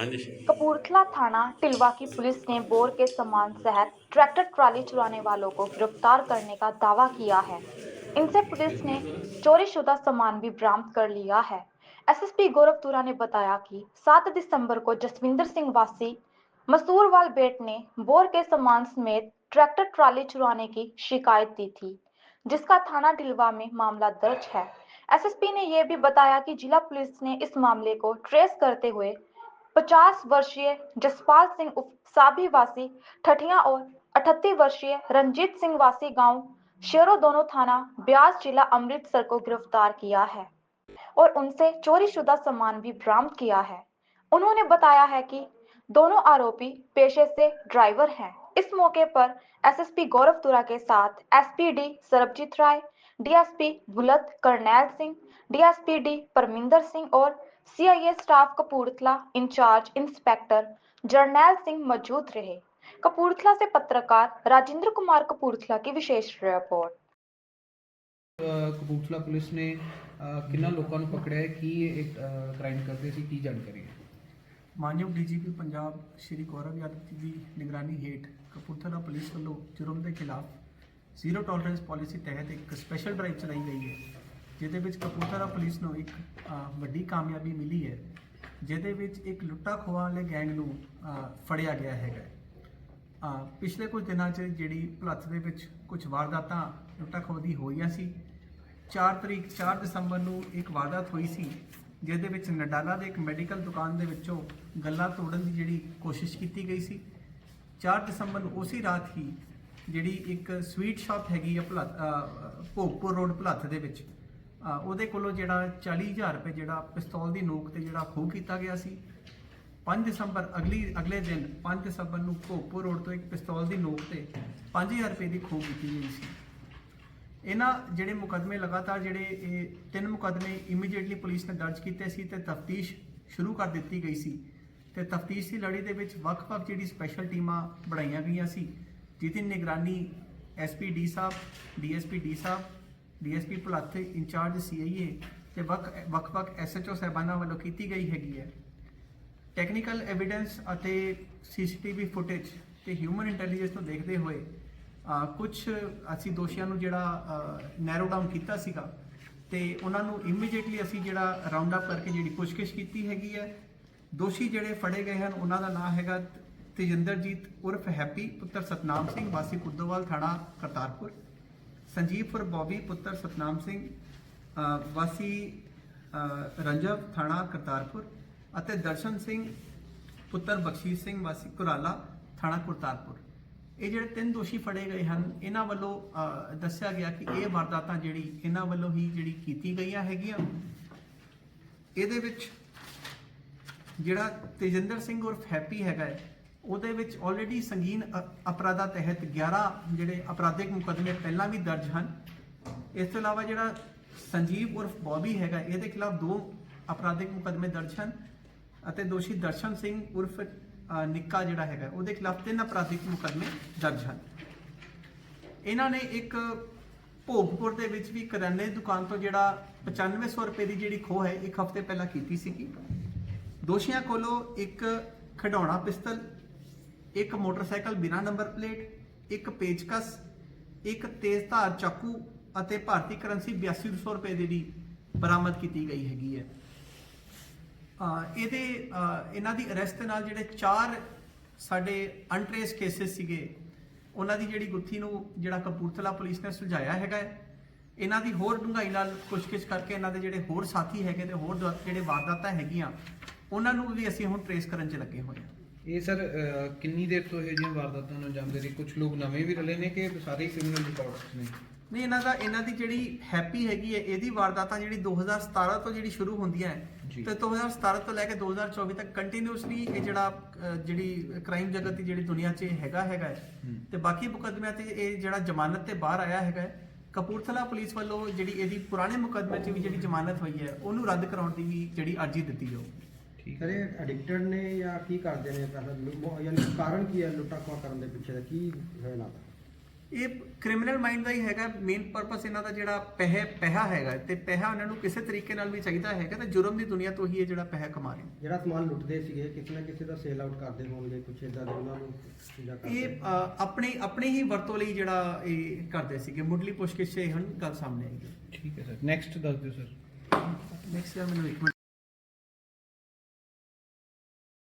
थाना टिलवा की पुलिस ने बोर के सामान सहित ट्रैक्टर ट्राली चुराने वालों को गिरफ़्तार करने का दावा किया है। इनसे पुलिस ने चोरी शुदा सामान भी बरामद कर लिया है। एसएसपी गौरव तुरा ने बताया कि 7 दिसंबर को जसविंदर सिंह वासी मसूरवाल बेट ने बोर के सामान समेत ट्रैक्टर ट्राली चुराने की शिकायत दी थी, जिसका थाना टिलवा में मामला दर्ज है। एसएसपी ने यह भी बताया कि जिला पुलिस ने इस मामले को ट्रेस करते हुए 50 वर्षीय जसपाल सिंह उप वासी, ठठिया और 38 वर्षीय रंजीत सिंह वासी गाँव, शेरो दोनों थाना, ब्यास जिला अमृतसर को गिरफ़्तार किया है और उनसे चोरी शुदा सामान भी बरामद किया है। उन्होंने बताया है कि दोनों आरोपी पेशे से ड्राइवर हैं। इस मौके पर एसएसपी गौरव तुरा के साथ SPD Sarabjit Rai, DSP Bholath Karnail Singh DSP D Parminder Singh और CIA staff Kapurthala incharge inspector Jarnail Singh मौजूद रहे कपूरथला से पत्रकार राजेंद्र कुमार कपूरथला की विशेष रिपोर्ट ਅ, ਕਪੂਰਥਲਾ ਪੁਲਿਸ ਨੇ ਅ, ਕਿੰਨਾਂ ਲੋਕਾਂ ਨੂੰ ਪਕੜਿਆ ਹੈ ਕੀ ਇਹ ਕ੍ਰਾਈਮ ਕਰਦੇ ਸੀ ਕੀ ਜਾਣਕਾਰੀ ਹੈ ਮਾਨਯੋਗ ਡੀਜੀਪੀ ਪੰਜਾਬ ਸ਼੍ਰੀ ਗੌਰਵ ਯਾਦਵ ਜੀ ਦੀ ਨਿਗਰਾਨੀ ਹੇਠ ਕਪੂਰਥਲਾ ਪੁਲਿਸ ਵੱਲੋਂ ਜੁਰਮ ਦੇ ਖਿਲਾਫ ਜ਼ੀਰੋ ਟੋਲਰੈਂਸ ਪਾਲਿਸੀ ਤਹਿਤ ਇੱਕ ਸਪੈਸ਼ਲ ਡਰਾਈਵ ਚਲਾਈ ਗਈ ਹੈ ਜਿਹਦੇ ਵਿੱਚ ਕਪੂਰਥਲਾ ਪੁਲਿਸ ਨੂੰ ਇੱਕ ਵੱਡੀ ਕਾਮਯਾਬੀ ਮਿਲੀ ਹੈ, ਜਿਹਦੇ ਵਿੱਚ ਇੱਕ ਲੁੱਟਾ ਖੋਹਾਂ ਵਾਲੇ ਗੈਂਗ ਨੂੰ ਫੜਿਆ ਗਿਆ ਹੈਗਾ। ਪਿਛਲੇ ਕੁਝ ਦਿਨਾਂ 'ਚ ਜਿਹੜੀ ਭਲੱਥ ਦੇ ਵਿੱਚ ਕੁਝ ਵਾਰਦਾਤਾਂ ਲੁੱਟਾ ਖੋਹ ਦੀ ਹੋਈਆਂ ਸੀ 4 ਤਰੀਕ 4 ਦਸੰਬਰ ਨੂੰ ਇੱਕ ਵਾਰਦਾਤ ਹੋਈ ਸੀ, ਜਿਹਦੇ ਵਿੱਚ ਨਡਾਲਾ ਦੇ ਇੱਕ ਮੈਡੀਕਲ ਦੁਕਾਨ ਦੇ ਵਿੱਚੋਂ ਗੱਲਾਂ ਤੋੜਨ ਦੀ ਜਿਹੜੀ ਕੋਸ਼ਿਸ਼ ਕੀਤੀ ਗਈ ਸੀ। 4 ਦਸੰਬਰ ਨੂੰ ਉਸੇ ਰਾਤ ਹੀ ਜਿਹੜੀ ਇੱਕ ਸਵੀਟ ਸ਼ਾਪ ਹੈਗੀ ਆ ਭਲੱਥ ਭੋਗਪੁਰ ਰੋਡ ਭਲੱਥ ਦੇ ਵਿੱਚ ਉਹਦੇ ਕੋਲੋਂ ਜਿਹੜਾ 40000 ਰੁਪਏ ਜਿਹੜਾ ਪਿਸਤੌਲ ਦੀ ਨੋਕ ਤੇ ਜਿਹੜਾ ਖੋਹ ਕੀਤਾ ਗਿਆ ਸੀ। 5 ਦਸੰਬਰ ਅਗਲੀ, ਅਗਲੇ ਦਿਨ 5 ਦਸੰਬਰ ਨੂੰ ਭੋਗਪੁਰ ਰੋਡ ਤੋਂ ਇੱਕ ਪਿਸਤੌਲ ਦੀ ਨੋਕ ਤੇ 5000 ਰੁਪਏ ਦੀ ਖੋਹ ਕੀਤੀ ਗਈ ਸੀ। ਇਹਨਾਂ ਜਿਹੜੇ ਮੁਕਦਮੇ ਲਗਾਤਾਰ ਜਿਹੜੇ ਇਹ ਤਿੰਨ ਮੁਕਦਮੇ ਇਮੀਡੀਏਟਲੀ ਪੁਲਿਸ ਨੇ ਦਰਜ ਕੀਤੇ ਸੀ ਤੇ ਤਫਤੀਸ਼ ਸ਼ੁਰੂ ਕਰ ਦਿੱਤੀ ਗਈ ਸੀ। ਤੇ ਤਫਤੀਸ਼ ਦੀ ਲੜੀ ਦੇ ਵਿੱਚ ਵੱਖ-ਵੱਖ ਜਿਹੜੀ ਸਪੈਸ਼ਲ ਟੀਮਾਂ ਬਣਾਈਆਂ ਗਈਆਂ ਸੀ ਜਿਹਦੀ ਨਿਗਰਾਨੀ SP D sahib, DSP D sahib DSP Bholath in-charge CIA ਤੇ ਵੱਖ, ਵੱਖ-ਵੱਖ ਐਸਐਚਓ ਸਾਹਿਬਾਨਾਂ ਵੱਲੋਂ ਕੀਤੀ ਗਈ ਹੈਗੀ ਹੈ। ਟੈਕਨੀਕਲ ਐਵੀਡੈਂਸ ਅਤੇ ਸੀਸੀਟੀਵੀ ਫੁਟੇਜ ਤੇ ਹਿਊਮਨ ਇੰਟੈਲੀਜੈਂਸ ਨੂੰ ਦੇਖਦੇ ਹੋਏ ਕੁਝ ਅਸੀਂ ਦੋਸ਼ੀਆਂ ਨੂੰ ਜਿਹੜਾ ਨੈਰੋ ਡਾਊਨ ਕੀਤਾ ਸੀਗਾ ਤੇ ਉਹਨਾਂ ਨੂੰ ਇਮੀਡੀਏਟਲੀ ਅਸੀਂ ਜਿਹੜਾ ਰਾਉਂਡ ਅਪ ਕਰਕੇ ਜਿਹੜੀ ਪੁੱਛਗਿੱਛ ਕੀਤੀ ਹੈਗੀ ਹੈ। ਦੋਸ਼ੀ ਜਿਹੜੇ ਫੜੇ ਗਏ ਹਨ, ਉਹਨਾਂ ਦਾ ਨਾਮ ਹੈਗਾ ਤੇਜਿੰਦਰਜੀਤ ਉਰਫ ਹੈਪੀ ਪੁੱਤਰ ਸਤਨਾਮ ਸਿੰਘ ਵਾਸੀ ਕੁੱਦੋਵਾਲ ਥਾਣਾ ਕਰਤਾਰਪੁਰ। ਸੰਜੀਵ ਫੁਰ ਬੌਬੀ ਪੁੱਤਰ ਸਤਨਾਮ ਸਿੰਘ ਵਾਸੀ ਰੰਜਵ ਥਾਣਾ ਕਰਤਾਰਪੁਰ ਅਤੇ ਦਰਸ਼ਨ ਸਿੰਘ ਪੁੱਤਰ ਬਖਸ਼ੀਸ਼ ਸਿੰਘ ਵਾਸੀ ਕੁਰਾਲਾ ਥਾਣਾ ਕਰਤਾਰਪੁਰ। ਇਹ ਜਿਹੜੇ ਤਿੰਨ ਦੋਸ਼ੀ ਫੜੇ ਗਏ ਹਨ ਇਹਨਾਂ ਵੱਲੋਂ ਦੱਸਿਆ ਗਿਆ ਕਿ ਇਹ ਵਾਰਦਾਤਾਂ ਜਿਹੜੀ ਇਹਨਾਂ ਵੱਲੋਂ ਹੀ ਜਿਹੜੀ ਕੀਤੀ ਗਈਆਂ ਹੈਗੀਆਂ। ਇਹਦੇ ਵਿੱਚ ਜਿਹੜਾ ਤੇਜਿੰਦਰ ਸਿੰਘ ਉਰਫ ਹੈਪੀ ਹੈਗਾ ਹੈ, ਉਹਦੇ ਵਿੱਚ ਆਲਰੇਡੀ ਸੰਗੀਨ ਅ- ਅਪਰਾਧਾਂ ਤਹਿਤ 11 ਜਿਹੜੇ ਅਪਰਾਧਿਕ ਮੁਕੱਦਮੇ ਪਹਿਲਾਂ ਵੀ ਦਰਜ ਹਨ। ਇਸ ਤੋਂ ਇਲਾਵਾ ਜਿਹੜਾ ਸੰਜੀਵ ਉਰਫ ਬੌਬੀ ਹੈਗਾ, ਇਹਦੇ ਖਿਲਾਫ ਦੋ ਅਪਰਾਧਿਕ ਮੁਕੱਦਮੇ ਦਰਜ ਹਨ ਅਤੇ ਦੋਸ਼ੀ ਦਰਸ਼ਨ ਸਿੰਘ ਉਰਫ ਨਿੱਕਾ ਜਿਹੜਾ ਹੈਗਾ, ਉਹਦੇ ਖਿਲਾਫ ਤਿੰਨ ਅਪਰਾਧਿਕ ਮੁਕੱਦਮੇ ਦਰਜ ਹਨ। ਇਹਨਾਂ ਨੇ ਇੱਕ ਭੋਗਪੁਰ ਦੇ ਵਿੱਚ ਵੀ ਕਰਿਆਨੇ ਦੀ ਦੁਕਾਨ ਤੋਂ ਜਿਹੜਾ 9500 ਰੁਪਏ ਦੀ ਜਿਹੜੀ ਖੋਹ ਹੈ, ਇੱਕ ਹਫ਼ਤੇ ਪਹਿਲਾਂ ਕੀਤੀ ਸੀਗੀ। ਦੋਸ਼ੀਆਂ ਕੋਲੋਂ ਇੱਕ ਖਿਡੌਣਾ ਪਿਸਤਲ ਇੱਕ ਮੋਟਰਸਾਈਕਲ ਬਿਨਾਂ ਨੰਬਰ ਪਲੇਟ, ਇੱਕ ਪੇਚਕਸ, ਇੱਕ ਤੇਜ਼ਧਾਰ ਚਾਕੂ ਅਤੇ ਭਾਰਤੀ ਕਰੰਸੀ 8200 ਰੁਪਏ ਦੀ ਵੀ ਬਰਾਮਦ ਕੀਤੀ ਗਈ ਹੈਗੀ ਹੈ। ਇਹਦੇ ਇਹਨਾਂ ਦੀ ਅਰੈਸਟ ਨਾਲ ਜਿਹੜੇ ਚਾਰ ਸਾਡੇ ਅਨਟ੍ਰੇਸ ਕੇਸਿਸ ਸੀਗੇ, ਉਹਨਾਂ ਦੀ ਜਿਹੜੀ ਗੁੱਥੀ ਨੂੰ ਜਿਹੜਾ ਕਪੂਰਥਲਾ ਪੁਲਿਸ ਨੇ ਸੁਲਝਾਇਆ ਹੈਗਾ ਇਹਨਾਂ ਦੀ ਹੋਰ ਡੂੰਘਾਈ ਨਾਲ ਪੁੱਛਗਿੱਛ ਕਰਕੇ ਇਹਨਾਂ ਦੇ ਜਿਹੜੇ ਹੋਰ ਸਾਥੀ ਹੈਗੇ ਤੇ ਹੋਰ ਦ- ਜਿਹੜੇ ਵਾਰਦਾਤਾਂ ਹੈਗੀਆਂ, ਉਹਨਾਂ ਨੂੰ ਵੀ ਅਸੀਂ ਹੁਣ ਟ੍ਰੇਸ ਕਰਨ 'ਚ ਲੱਗੇ ਹੋਏ ਹਾਂ। ਇਹ ਸਰ ਕਿੰਨੀ ਦੇਰ ਤੋਂ ਇਹ ਜਿਹੀਆਂ ਵਾਰਦਾਤਾਂ ਨੂੰ ਅੰਜਾਮ ਦੇ ਰਹੇ ਕੁਝ ਲੋਕ ਨਵੇਂ ਵੀ ਰਲੇ ਨੇ ਕਿ ਸਾਰੇ ਕ੍ਰਿਮੀਨਲ ਰਿਕਾਰਡਸ ਨੇ ਨਹੀਂ ਇਹਨਾਂ ਦਾ ਇਹਨਾਂ ਦੀ ਜਿਹੜੀ ਹੈਪੀ ਹੈਗੀ ਹੈ ਇਹਦੀ ਵਾਰਦਾਤਾਂ ਜਿਹੜੀ 2017 ਤੋਂ ਜਿਹੜੀ ਸ਼ੁਰੂ ਹੁੰਦੀਆਂ ਹੈ। ਤੇ 2017 ਤੋਂ ਲੈ ਕੇ 2024 ਤੱਕ ਕੰਟੀਨਿਊਸਲੀ ਇਹ ਜਿਹੜਾ ਜਿਹੜੀ ਕ੍ਰਾਈਮ ਜਗਤ ਦੀ ਜਿਹੜੀ ਦੁਨੀਆ 'ਚ ਹੈਗਾ ਹੈਗਾ। ਤੇ ਬਾਕੀ ਮੁਕੱਦਮਿਆਂ ਤੇ ਇਹ ਜਿਹੜਾ ਜ਼ਮਾਨਤ ਤੇ ਬਾਹਰ ਆਇਆ ਹੈਗਾ ਕਪੂਰਥਲਾ ਪੁਲਿਸ ਵੱਲੋਂ ਜਿਹੜੀ ਇਹਦੀ ਪੁਰਾਣੇ ਮੁਕੱਦਮੇ 'ਚ ਵੀ ਜਿਹੜੀ ਜ਼ਮਾਨਤ ਹੋਈ ਹੈ ਉਹਨੂੰ ਰੱਦ ਕਰਾਉਣ ਦੀ ਵੀ ਜਿਹੜੀ ਅਰਜ਼ੀ ਦਿੱਤੀ ਜਾਊ ਠੀਕ ਹੈ। ਇਹ ਐਡਿਕਟਡ ਨੇ ਜਾਂ ਕੀ ਕਰਦੇ ਨੇ ਪੈਸਾ ਲੁ- ਯਾਨੀ ਕਾਰਨ ਕੀ ਹੈ ਲੁੱਟਾ ਖੋਹ ਕਰਨ ਦੇ ਪਿੱਛੇ ਦਾ? ਕੀ ਹੈ ਨਾ ਇਹ ਕ੍ਰਿਮੀਨਲ ਮਾਈਂਡ ਦਾ ਹੀ ਹੈਗਾ ਮੇਨ ਪਰਪਸ ਇਹਨਾਂ ਦਾ ਜਿਹੜਾ ਪੈਸੇ ਪੈਸਾ ਹੈਗਾ। ਤੇ ਪੈਸਾ ਉਹਨਾਂ ਨੂੰ ਕਿਸੇ ਤਰੀਕੇ ਨਾਲ ਵੀ ਚਾਹੀਦਾ ਹੈਗਾ ਤੇ ਜੁਰਮ ਦੀ ਦੁਨੀਆ ਤੋਂ ਹੀ ਇਹ ਜਿਹੜਾ ਪੈਸਾ ਕਮਾ ਰਹੇ ਨੇ। ਜਿਹੜਾ ਸਮਾਨ ਲੁੱਟਦੇ ਸੀਗੇ ਕਿਸੇ ਨਾ ਕਿਸੇ ਦਾ ਸੇਲ ਆਊਟ ਕਰਦੇ ਹੋਣਗੇ ਕੁਛ ਇਦਾਂ ਦੇ ਉਹਨਾਂ ਨੂੰ ਚੀਜ਼ਾਂ ਕਰਦੇ ਇਹ ਅ, ਆਪਣੇ ਆਪਣੇ ਹੀ ਵਰਤੋਂ ਲਈ ਜਿਹੜਾ ਇਹ ਕਰਦੇ ਸੀਗੇ। ਮੁੱਢਲੀ 'ਚ ਇਹ ਹੁਣ ਗੱਲ ਸਾਹਮਣੇ ਆਈ ਹੈ। ਠੀਕ ਹੈ ਸਰ ਨੈਕਸਟ ਦੱਸ ਦਿਓ ਸਰ। ਨੈਕਸਟ ਮੈਨੂੰ ਇੱਕ ਮਿੰਟ